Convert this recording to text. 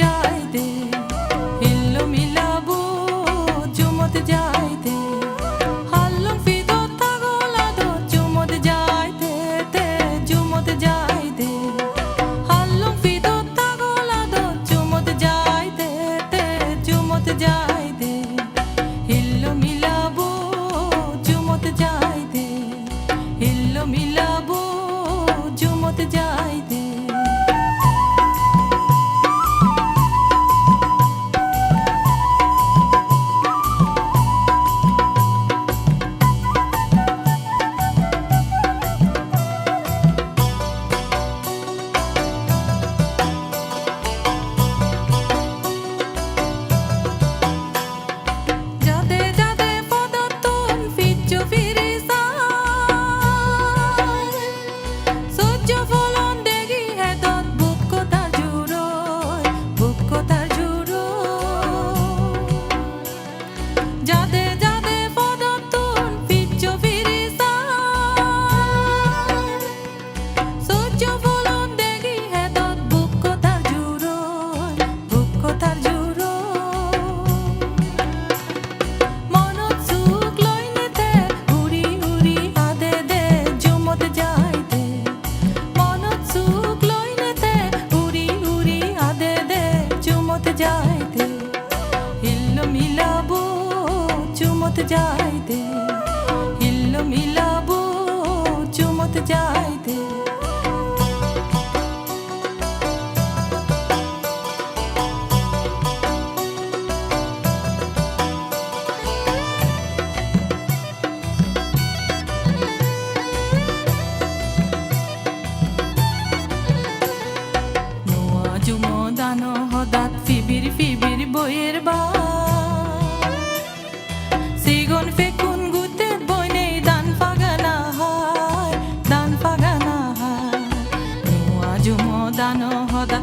যাইতে, হিল্লো মিলাবো চুমত যাইতে। হাল্লো ফিদো থাকলা দো চুমত যাইতে তে চুমত যাইতে। হাল্লো ফিদো থাকলা দো চুমত যাইতে তে চুমত যাইতে। হিল্লো মিলাবো চুমত যাইতে, হিল্লো মিলাবো চুমত যাইতে। চুমত যাইতে হিল্ল Богдана года.